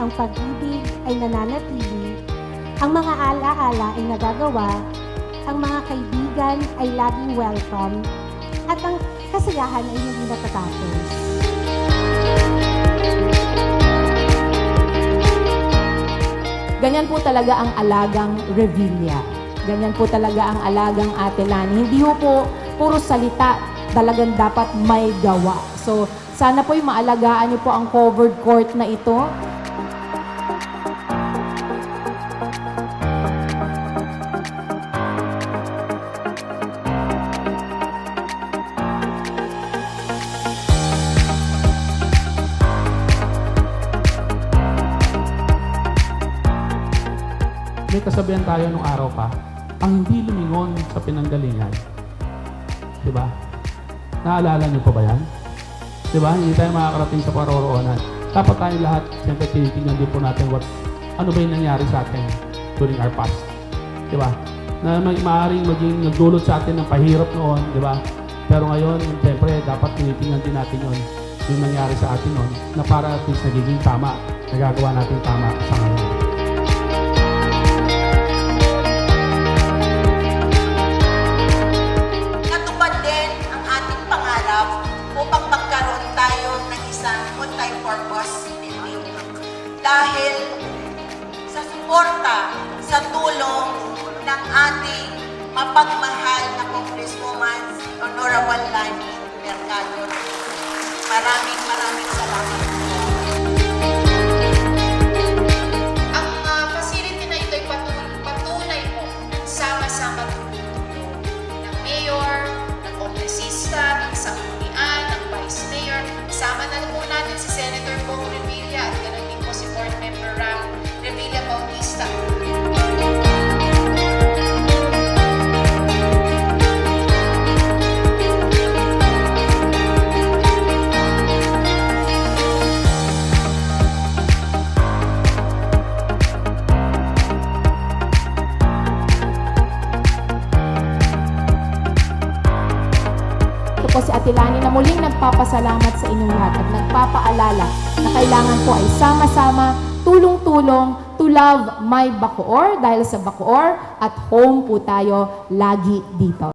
ang pag-ibig ay nananatili, ang mga alaala ay nagagawa, ang mga kaibigan ay laging welcome, at ang kasiyahan ay hindi natatapos. Ganyan po talaga ang alagang Revilla. Ganyan po talaga ang alagang Ate Lani. Hindi po puro salita, talagang dapat may gawa. So, sana po'y maalagaan niyo po ang covered court na ito. may kasabihan tayo nung araw pa, ang hindi lumingon sa pinanggalingan. Di ba? Naalala niyo pa ba yan? Di ba? Hindi tayo makakarating sa paroroonan. Dapat tayo lahat, siyempre tinitingnan din po natin what, ano ba yung nangyari sa atin during our past. Di ba? Na may maaaring maging nagdulot sa atin ng pahirap noon, di ba? Pero ngayon, siyempre, dapat tinitingnan din natin yon yung nangyari sa atin noon na para at least nagiging tama, nagagawa natin tama sa ngayon. Ito po si Ate Lani na muling nagpapasalamat sa inyong lahat at nagpapaalala na kailangan po ay sama-sama, tulong-tulong to love my Bacoor dahil sa Bacoor at home po tayo lagi dito.